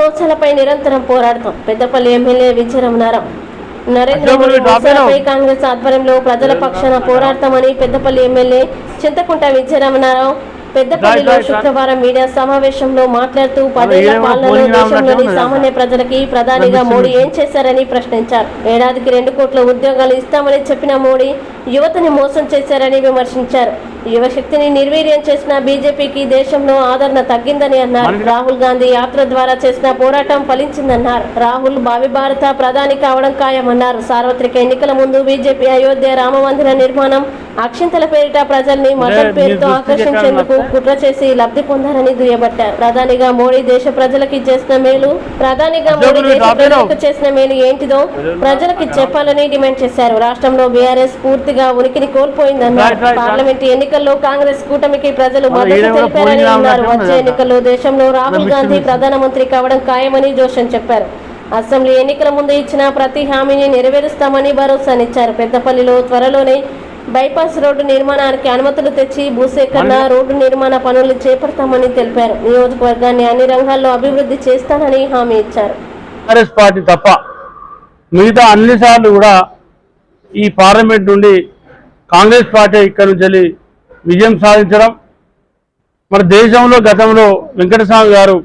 మోసాలపై నిరంతరం పోరాడతాం. పెద్దపల్లి ఎమ్మెల్యే విజయరమణారావు నరేంద్ర మోడీ. మోసాలపై కాంగ్రెస్ ఆధ్వర్యంలో ప్రజల పక్షాన పోరాడతామని పెద్దపల్లి ఎమ్మెల్యే చింతకుంట విజయరమణారావు పెద్దపల్లిలో. శుక్రవారం మీడియా సమావేశంలో మాట్లాడుతూ పదేళ్ళ పాలనలో దేశంలోని సామాన్య ప్రజలకి ప్రధానిగా మోడీ ఏం చేశారని ప్రశ్నించారు. ఏడాదికి రెండు కోట్ల ఉద్యోగాలు ఇస్తామని చెప్పిన మోడీ యువతని మోసం చేశారని విమర్శించారు. యువశక్తిని నిర్వీర్యం చేసిన బీజేపీకి దేశంలో ఆదరణ తగ్గిందని అన్నారు. రాహుల్ గాంధీ యాత్ర ద్వారా చేసిన పోరాటం ఫలించిందన్నారు. రాహుల్ భావి భారత ప్రధాని కావడం ఖాయమన్నారు సార్వత్రిక ఎన్నికల ముందు బీజేపీ అయోధ్య రామ మందిర నిర్మాణం అక్షింతల పేరిట ప్రజల్ని మతం పేరుతో ఆకర్షించేందుకు కుట్ర చేసి లబ్ధి పొందారని దుయ్యబట్టారు. ప్రధానిగా మోడీ దేశ ప్రజలకి చేసిన మేలు ప్రధానిగా మోడీ దేశ. ప్రజలకు చేసిన మేలు ఏంటిదో ప్రజలకి చెప్పాలని డిమాండ్ చేశారు. రాష్ట్రంలో బీఆర్ఎస్ పూర్తిగా ఉనికిని కోల్పోయిందన్నారు. పార్లమెంట్ ఎన్నికల్లో కాంగ్రెస్ కూటమికి ప్రజలు మద్దతు తెలిపారని అన్నారు. వచ్చే? ఎన్నికల్లో దేశంలో రాహుల్ గాంధీ. ప్రధానమంత్రి కావడం ఖాయమని జోషన్ చెప్పారు. అసెంబ్లీ ఎన్నికల ముందు ఇచ్చిన ప్రతి హామీని నెరవేరుస్తామని భరోసానిచ్చారు. పెద్దపల్లిలో త్వరలోనే బైపాస్ రోడ్డు నిర్మాణానికి అనుమతులు తెచ్చి భూసేకరణ రోడ్డు నిర్మాణ పనులు చేపడతామని తెలిపారు. నియోజకవర్గాన్ని అన్ని రంగాల్లో అభివృద్ధి చేస్తానని హామీ ఇచ్చారు. కాంగ్రెస్ పార్టీ తప్ప మిగతా అన్ని సార్లు కూడా ఈ పార్లమెంట్ నుండి కాంగ్రెస్ పార్టీ ఇక్కడ నుంచి వెళ్ళి విజయం సాధించడం. మన దేశంలో గతంలో వెంకటస్వామి గారు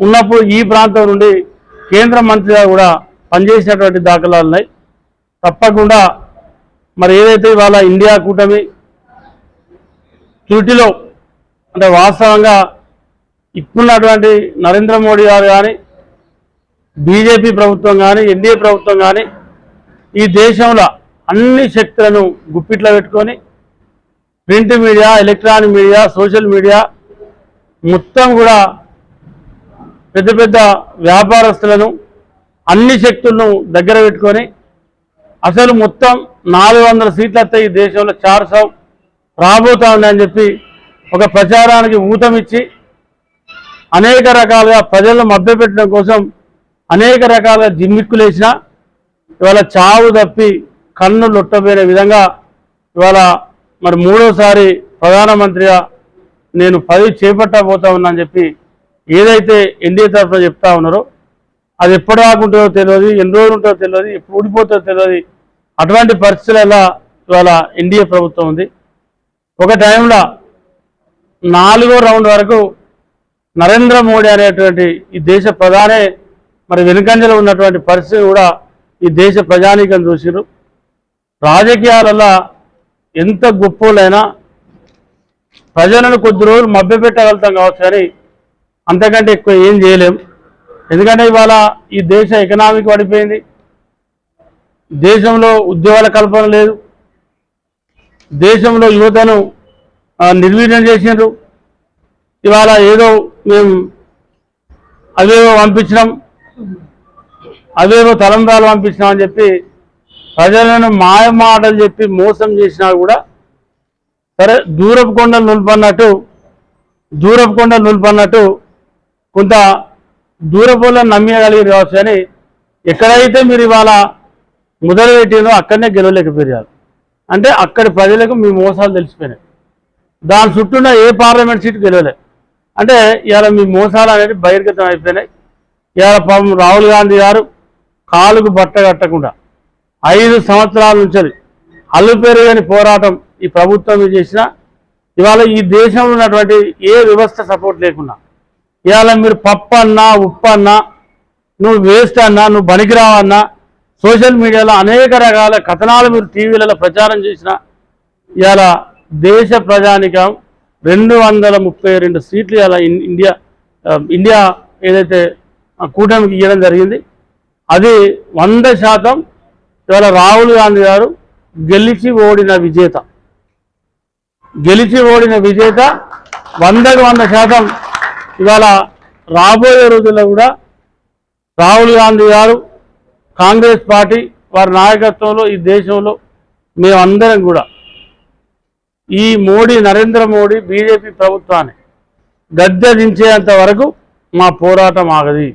ఉన్నప్పుడు ఈ ప్రాంతం నుండి కేంద్ర మంత్రిగా కూడా పనిచేసినటువంటి దాఖలాలు ఉన్నాయి. తప్పకుండా మరి ఏదైతే ఇవాళ ఇండియా కూటమి త్రుటిలో అంటే వాస్తవంగా ఇప్పుడున్నటువంటి నరేంద్ర మోడీ గారు కానీ బీజేపీ ప్రభుత్వం కానీ ఎన్డీఏ ప్రభుత్వం కానీ ఈ దేశంలో అన్ని శక్తులను గుప్పిట్లో పెట్టుకొని print media electronic media social media మొత్తం కూడా పెద్ద పెద్ద వ్యాపారస్తులను అన్ని శక్తులను దగ్గర పెట్టుకొని అసలు మొత్తం నాలుగు వందల సీట్లు వస్తాయి ఈ దేశంలో. చార్ సౌ రాబోతా ఉందని చెప్పి ఒక ప్రచారానికి ఊతమిచ్చి అనేక రకాలుగా ప్రజలను మభ్యపెట్టడం కోసం అనేక రకాలుగా జిమ్మిక్కులేసిన ఇవాళ చావు తప్పి కన్ను లొట్టబోయే విధంగా ఇవాళ మరి మూడోసారి ప్రధానమంత్రిగా నేను పదవి చేపట్టబోతా ఉన్నా అని చెప్పి ఏదైతే ఎన్డీఏ తరఫున చెప్తా ఉన్నారో అది ఎప్పుడు రాకుంటుందో తెలియదు ఎన్ని రోజులు ఉంటుందో తెలియదు ఎప్పుడు ఊడిపోతుందో తెలియదు. అటువంటి పరిస్థితులలో ఇవాళ ఎన్డీఏ ప్రభుత్వం ఉంది. ఒక టైంలో నాలుగో రౌండ్ వరకు నరేంద్ర మోడీ అనేటువంటి ఈ దేశ ప్రధానే మరి వెనుకంజలో ఉన్నటువంటి పరిస్థితి కూడా ఈ దేశ ప్రజానీకం చూసిరు రాజకీయాలలో ఎంత గొప్పోలైనా ప్రజలను కొద్ది రోజులు మభ్యపెట్టగలుగుతాం కావచ్చు కానీ అంతకంటే ఎక్కువ ఏం చేయలేం. ఎందుకంటే ఇవాళ ఈ దేశ ఎకనామిక్ పడిపోయింది. దేశంలో ఉద్యోగాల కల్పన లేదు. దేశంలో యువతను నిర్వీర్యం చేసినారు ఇవాళ ఏదో మేము అవేవో పంపించినాం. అవేవో తలంబ్రాలు పంపించినాం అని చెప్పి ప్రజలను మాయ మాటలు చెప్పి మోసం చేసినా కూడా సరే దూరపు కొండలు నిలుపన్నట్టు దూరపు కొండలు నిలుపన్నట్టు కొంత దూరపోలను నమ్మగలిగారు కావచ్చు కానీ ఎక్కడైతే మీరు ఇవాళ మొదలు పెట్టినో అక్కడనే గెలవలేకపోయారు. అంటే అక్కడి ప్రజలకు మీ మోసాలు తెలిసిపోయినాయి. దాని చుట్టూన ఏ పార్లమెంట్ సీటు గెలవలే. అంటే ఇవాళ మీ మోసాలు అనేది బహిర్గతం అయిపోయినాయి. ఇవాళ పాపం రాహుల్ గాంధీ గారు కాలుకు బట్ట కట్టకుండా ఐదు సంవత్సరాల నుంచి అల్లు పెరుగని పోరాటం ఈ ప్రభుత్వం చేసిన ఇవాళ ఈ దేశంలో ఉన్నటువంటి ఏ వ్యవస్థ సపోర్ట్ లేకుండా ఇవాళ మీరు పప్పు అన్నా ఉప్పు అన్నా నువ్వు వేస్ట్ అన్నా నువ్వు పనికిరావన్నా సోషల్ మీడియాలో అనేక రకాల కథనాలు మీరు టీవీలలో ప్రచారం చేసిన ఇవాళ దేశ ప్రజానికం రెండు వందల ముప్పై రెండు సీట్లు ఇలా ఇన్- ఇండియా ఇండియా ఏదైతే కూటమికి ఇవ్వడం జరిగింది అది వంద శాతం ఇవాళ రాహుల్ గాంధీ గారు గెలిచి ఓడిన విజేత. గెలిచి ఓడిన విజేత వందకు వంద శాతం ఇవాళ రాబోయే రోజుల్లో కూడా రాహుల్ గాంధీ గారు కాంగ్రెస్ పార్టీ వారి నాయకత్వంలో ఈ దేశంలో మేమందరం కూడా ఈ మోడీ నరేంద్ర మోడీ బీజేపీ ప్రభుత్వాన్ని గద్దె దించేంత వరకు మా పోరాటం ఆగది.